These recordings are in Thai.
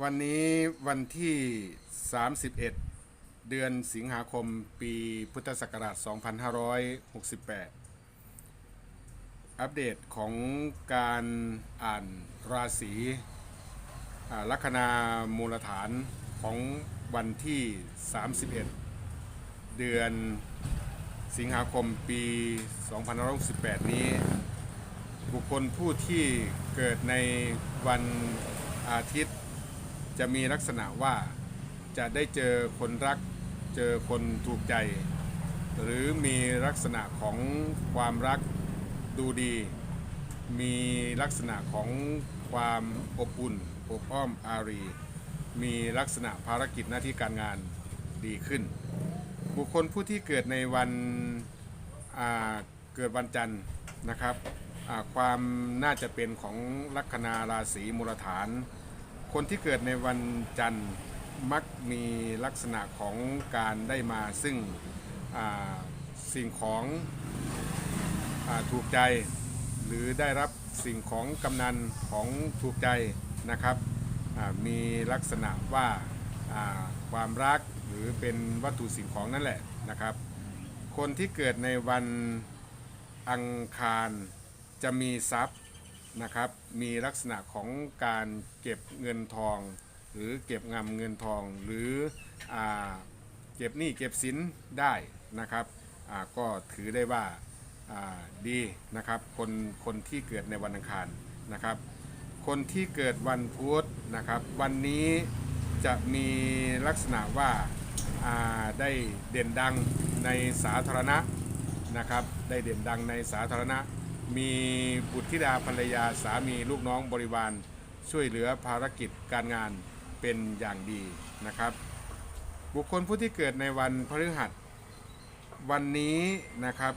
วันนี้วันที่ 31 เดือนสิงหาคมปีพุทธศักราช 2568 อัปเดตของการอ่านราศีลัคนามูลฐานของวันที่ 31 เดือนสิงหาคมปี 2568 นี้ บุคคลผู้ที่เกิดในวันอาทิตย์ จะมีลักษณะว่าจะได้เจอคนรัก เจอคนถูกใจ หรือมีลักษณะของความรักดูดี มีลักษณะของความอบอุ่นอบอ้อมอารี มีลักษณะภารกิจหน้าที่การงานดีขึ้น บุคคลผู้ที่เกิดในวันเกิดวันจันทร์นะครับความน่าจะเป็นของลัคนาราศีมูลฐาน คนที่เกิดในวันจันทร์มักมีลักษณะของการได้มาซึ่งสิ่งของอถูกใจ หรือได้รับสิ่งของกำนันของถูกใจนะครับมีลักษณะว่าความรักหรือเป็นวัตถุสิ่งของนั่นแหละนะครับ คนที่เกิดในวันอังคารจะมีทรัพย์ นะครับ มีลักษณะของการเก็บเงินทอง หรือเก็บงำเงินทอง หรืออเก็บหนี้เก็บสินได้นะครับก็ถือได้ว่าาดีนะครับคนคนที่เกิดในวันอังคารนะครับ คนที่เกิดวันพุธนะครับ วันนี้จะมีลักษณะว่าอ่าได้เด่นดังในสาธารณะนะครับ ได้เด่นดังในสาธารณะ มีบุตรธิดาภรรยาสามีลูกน้องบริวาร ช่วยเหลือภารกิจการงานเป็นอย่างดีนะครับ บุคคลผู้ที่เกิดในวันพฤหัส วันนี้นะครับ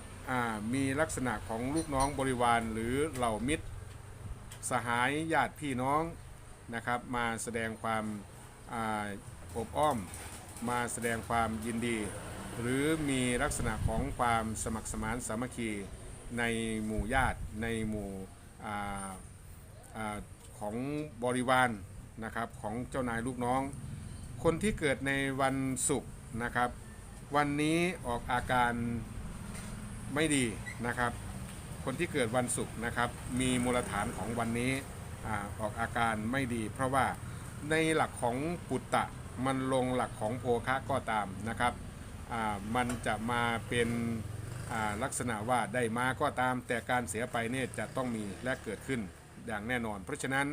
มีลักษณะของลูกน้องบริวารหรือเหล่ามิตร สหายญาติพี่น้องนะครับ มาแสดงความอบอ้อม มาแสดงความยินดี หรือมีลักษณะของความสมัครสมานสามัคคี ในหมู่ญาติในหมู่ของบริวารนะครับของเจ้านายลูกน้อง คนที่เกิดในวันศุกร์นะครับ วันนี้ออกอาการไม่ดีนะครับ คนที่เกิดวันศุกร์นะครับ มีมูลฐานของวันนี้อออกอาการไม่ดี เพราะว่าในหลักของปุตตะมันลงหลักของโภคะก็ตามนะครับมันจะมาเป็น ลักษณะว่าได้มาก็ตามแต่การเสียไปเนี่ยจะต้องมีและเกิดขึ้นอย่างแน่นอน เพราะฉะนั้น